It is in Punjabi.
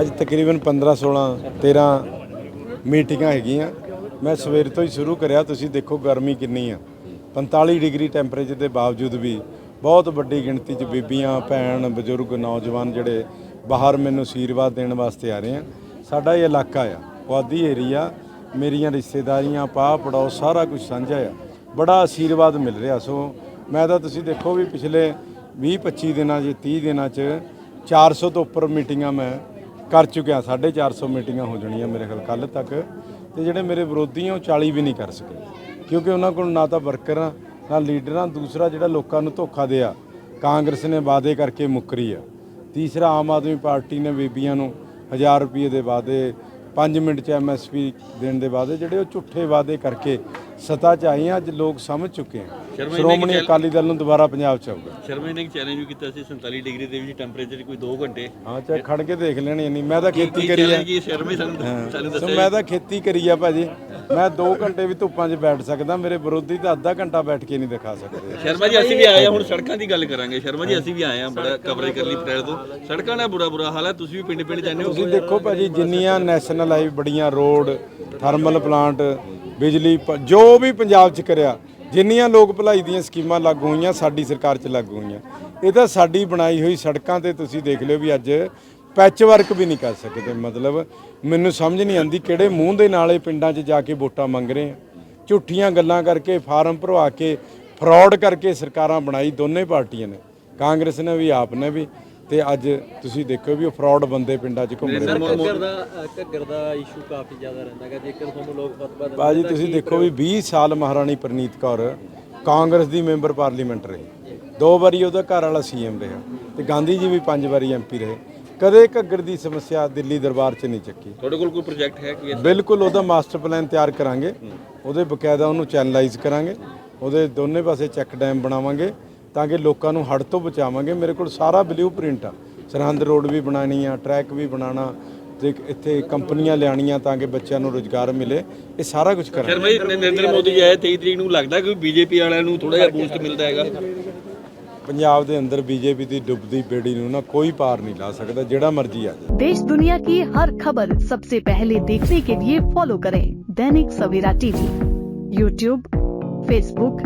ਅੱਜ ਤਕਰੀਬਨ 15 16 13 ਮੀਟਿੰਗਾਂ ਹੈਗੀਆਂ। ਮੈਂ ਸਵੇਰ ਤੋਂ ਹੀ ਸ਼ੁਰੂ ਕਰਿਆ, ਤੁਸੀਂ ਦੇਖੋ ਗਰਮੀ ਕਿੰਨੀ ਆ। 45 ਡਿਗਰੀ ਟੈਂਪਰੇਚਰ ਦੇ ਬਾਵਜੂਦ ਵੀ ਬਹੁਤ ਵੱਡੀ ਗਿਣਤੀ 'ਚ ਬੀਬੀਆਂ, ਭੈਣ, ਬਜ਼ੁਰਗ, ਨੌਜਵਾਨ ਜਿਹੜੇ ਬਾਹਰ ਮੈਨੂੰ ਆਸ਼ੀਰਵਾਦ ਦੇਣ ਵਾਸਤੇ ਆ ਰਹੇ ਆ। ਸਾਡਾ ਇਹ ਇਲਾਕਾ ਆ, ਪੁਆਧੀ ਏਰੀਆ, ਮੇਰੀਆਂ ਰਿਸ਼ਤੇਦਾਰੀਆਂ ਪਾ ਪੜੋਸ, ਸਾਰਾ ਕੁਝ ਸਾਂਝਾ ਆ। ਬੜਾ ਆਸ਼ੀਰਵਾਦ ਮਿਲ ਰਿਹਾ। ਸੋ ਮੈਂ ਤਾਂ ਤੁਸੀਂ ਦੇਖੋ ਵੀ ਪਿਛਲੇ 20 25 ਦਿਨਾਂ 'ਚ 30 ਦਿਨਾਂ 'ਚ 400 ਤੋਂ ਉੱਪਰ ਮੀਟਿੰਗਾਂ ਮੈਂ ਕਰ ਚੁੱਕਿਆ 450 ਮੀਟਿੰਗਾਂ ਹੋ ਜਾਣੀਆਂ ਮੇਰੇ ਖਿਆਲ ਕੱਲ ਤੱਕ, ਤੇ ਜਿਹੜੇ ਮੇਰੇ ਵਿਰੋਧੀ ਆ ਉਹ 40 ਵੀ ਨਹੀਂ ਕਰ ਸਕੇ। ਕਿਉਂਕਿ ਉਹਨਾਂ ਕੋਲ ਨਾ ਤਾਂ ਵਰਕਰਾਂ, ਨਾ ਲੀਡਰਾਂ, ਦੂਸਰਾ ਜਿਹੜਾ ਲੋਕਾਂ ਨੂੰ ਧੋਖਾ ਦਿਆ, ਕਾਂਗਰਸ ਨੇ ਵਾਅਦੇ ਕਰਕੇ ਮੁੱਕਰੀ ਆ। ਤੀਸਰਾ ਆਮ ਆਦਮੀ ਪਾਰਟੀ ਨੇ ਬੀਬੀਆਂ ਨੂੰ 1000 ਰੁਪਏ ਦੇ ਵਾਅਦੇ 5 ਮਿੰਟ ਚ ਐਮਐਸਪੀ ਦੇਣ ਦੇ ਵਾਅਦੇ, ਜਿਹੜੇ ਉਹ ਝੂਠੇ ਵਾਅਦੇ ਕਰਕੇ ਸੱਤਾ 'ਚ ਆਏ ਆ ਅੱਜ ਲੋਕ ਸਮਝ ਚੁੱਕੇ ਆ। ਸ਼੍ਰੋਮਣੀ ਅਕਾਲੀ ਦਲ ਨੂੰ ਦੁਬਾਰਾ ਪੰਜਾਬ 'ਚ ਆਊਗਾ। ਸ਼ਰਮਾ ਜੀ ਨੇ ਇੱਕ ਚੈਲੰਜ ਵੀ ਕੀਤਾ ਸੀ 47 ਡਿਗਰੀ ਦੇ ਵਿੱਚ ਟੈਂਪਰੇਚਰ ਕੋਈ 2 ਘੰਟੇ। ਹਾਂ ਚਾਹੇ ਖੜ ਕੇ ਦੇਖ ਲੈਣੀ ਨਹੀਂ ਮੈਂ ਤਾਂ ਖੇਤੀ ਕਰੀ ਆ। ਚੈਲੰਜ ਕੀ ਸ਼ਰਮਾ ਜੀ ਸਾਨੂੰ ਸਾਨੂੰ ਸੋ ਦੱਸਿਆ ਮੈਂ ਤਾਂ ਖੇਤੀ ਕਰੀ ਆ ਭਾਜੀ। ਮੈਂ 2 ਘੰਟੇ ਵੀ ਧੁੱਪਾਂ 'ਚ ਬੈਠ ਸਕਦਾ ਮੇਰੇ ਵਿਰੋਧੀ ਤਾਂ ਅੱਧਾ ਘੰਟਾ ਬੈਠ ਕੇ ਨਹੀਂ ਦਿਖਾ ਸਕਦੇ। ਸ਼ਰਮਾ ਜੀ ਅਸੀਂ ਵੀ ਆਏ ਹਾਂ ਹੁਣ ਸੜਕਾਂ ਦੀ ਗੱਲ ਕਰਾਂਗੇ। ਸ਼ਰਮਾ ਜੀ ਅਸੀਂ ਵੀ ਆਏ ਹਾਂ ਬੜਾ ਕਵਰੇਜ ਕਰ ਲਈ ਪਟਿਆਲੇ ਤੋਂ। ਸੜਕਾਂ ਦਾ ਬੁਰਾ ਬੁਰਾ ਹਾਲ ਹੈ ਤੁਸੀਂ ਵੀ ਪਿੰਡ ਪਿੰਡ ਜਾਂਦੇ ਹੋ। ਤੁਸੀਂ ਦੇਖੋ ਭਾਜੀ ਜਿੰਨੀਆਂ ਨੈਸ਼ਨਲ ਹਾਈਵੇ ਬੜੀਆਂ ਰੋਡ ਥਰਮਲ ਪਲਾਂਟ ਬਿਜਲੀ ਪ- ਜੋ ਵੀ ਪੰਜਾਬ 'ਚ ਕਰਿਆ ਜਿੰਨੀਆਂ ਲੋਕ ਭਲਾਈ ਦੀਆਂ ਸਕੀਮਾਂ ਲਾਗੂ ਹੋਈਆਂ, ਸਾਡੀ ਸਰਕਾਰ 'ਚ ਲਾਗੂ ਹੋਈਆਂ। ਇਹ ਤਾਂ ਸਾਡੀ ਬਣਾਈ ਹੋਈ ਸੜਕਾਂ ਤੇ ਤੁਸੀਂ ਦੇਖ ਲਿਓ ਵੀ ਅੱਜ ਪੈਚ ਵਰਕ ਵੀ ਨਹੀਂ ਕਰ ਸਕਦੇ। ਮਤਲਬ ਮੈਨੂੰ ਸਮਝ ਨਹੀਂ ਆਉਂਦੀ ਕਿਹੜੇ ਮੂੰਹ ਦੇ ਨਾਲ ਇਹ ਪਿੰਡਾਂ 'ਚ ਜਾ ਕੇ ਵੋਟਾਂ ਮੰਗ ਰਹੇ ਆ। ਝੂਠੀਆਂ ਗੱਲਾਂ ਕਰਕੇ, ਫਾਰਮ ਭਰਵਾ ਕੇ ਫਰਾਡ ਕਰਕੇ ਸਰਕਾਰਾਂ ਬਣਾਈ ਦੋਨੇ ਪਾਰਟੀਆਂ ਨੇ। ਕਾਂਗਰਸ ਨੇ ਵੀ, ਆਪ ਨੇ ਵੀ। ਤੇ ਅੱਜ ਤੁਸੀਂ ਦੇਖੋ ਵੀ ਉਹ ਫਰਾਡ ਬੰਦੇ ਪਿੰਡਾਂ 'ਚ ਘੁੰਮ ਰਹੇ ਨੇ। ਘੱਗਰ ਦਾ ਘੱਗਰ ਦਾ ਇਸ਼ੂ ਕਾਫੀ ਜ਼ਿਆਦਾ ਰਹਿੰਦਾ ਹੈਗਾ। ਜੇਕਰ ਤੁਹਾਨੂੰ ਲੋਕ ਫਤਵਾ ਦਿੰਦੇ ਬਾਜੀ ਤੁਸੀਂ ਦੇਖੋ ਵੀ 20 ਸਾਲ ਮਹਾਰਾਣੀ ਪ੍ਰਨੀਤ ਕੌਰ ਕਾਂਗਰਸ ਦੀ ਮੈਂਬਰ ਪਾਰਲੀਮੈਂਟ ਰਹੀ। ਦੋ ਵਾਰੀ ਉਹਦਾ ਘਰ ਵਾਲਾ ਸੀਐਮ ਰਿਹਾ ਤੇ ਗਾਂਧੀ ਜੀ ਵੀ ਪੰਜ ਵਾਰੀ ਐਮਪੀ ਰਹੇ। ਕਦੇ ਘੱਗਰ ਦੀ ਸਮੱਸਿਆ ਦਿੱਲੀ ਦਰਬਾਰ 'ਚ ਨਹੀਂ ਚੱਕੀ। ਤੁਹਾਡੇ ਕੋਲ ਕੋਈ ਪ੍ਰੋਜੈਕਟ ਹੈ ਕਿ ਬਿਲਕੁਲ ਉਹਦਾ ਮਾਸਟਰ ਪਲਾਨ ਤਿਆਰ ਕਰਾਂਗੇ। ਉਹਦੇ ਬਕਾਇਦਾ ਉਹਨੂੰ ਚੈਨਲਾਈਜ਼ ਕਰਾਂਗੇ। ਉਹਦੇ ਦੋਨੇ ਪਾਸੇ ਚੈੱਕ ਡੈਮ ਬਣਾਵਾਂਗੇ। ਤਾਂ ਕਿ ਲੋਕਾਂ ਨੂੰ ਹੜ੍ਹ ਤੋਂ ਬਚਾਵਾਂਗੇ ਮੇਰੇ ਕੋਲ ਸਾਰਾ ਬਲੂ ਪ੍ਰਿੰਟ ਆ ਸਰਹੰਦ ਰੋਡ ਵੀ ਬਣਾਣੀ ਆ ਟਰੈਕ ਵੀ ਬਣਾਉਣਾ ਤੇ ਇੱਥੇ ਕੰਪਨੀਆਂ ਲਿਆਣੀਆਂ ਤਾਂ ਕਿ ਬੱਚਿਆਂ ਨੂੰ ਰੋਜ਼ਗਾਰ ਮਿਲੇ ਇਹ ਸਾਰਾ ਕੁਝ ਕਰਾਂਗੇ ਸ਼ਰਮਾ ਜੀ ਨਰਿੰਦਰ ਮੋਦੀ ਜੀ ਆਏ 23 ਤਰੀਕ ਨੂੰ ਲੱਗਦਾ ਕਿ ਬੀਜੇਪੀ ਵਾਲਿਆਂ ਨੂੰ ਥੋੜਾ ਜਿਹਾ ਬੂਸਟ ਮਿਲਦਾ ਹੈਗਾ ਪੰਜਾਬ ਦੇ ਅੰਦਰ ਬੀਜੇਪੀ ਦੀ ਡੁੱਬਦੀ ਬੇੜੀ ਨੂੰ ਨਾ ਕੋਈ ਪਾਰ ਨਹੀਂ ਲਾ ਸਕਦਾ ਜਿਹੜਾ ਮਰਜ਼ੀ ਆ ਜਾਏ देश दुनिया की हर खबर सबसे पहले देखने के लिए फॉलो करें Dainik Savera TV YouTube Facebook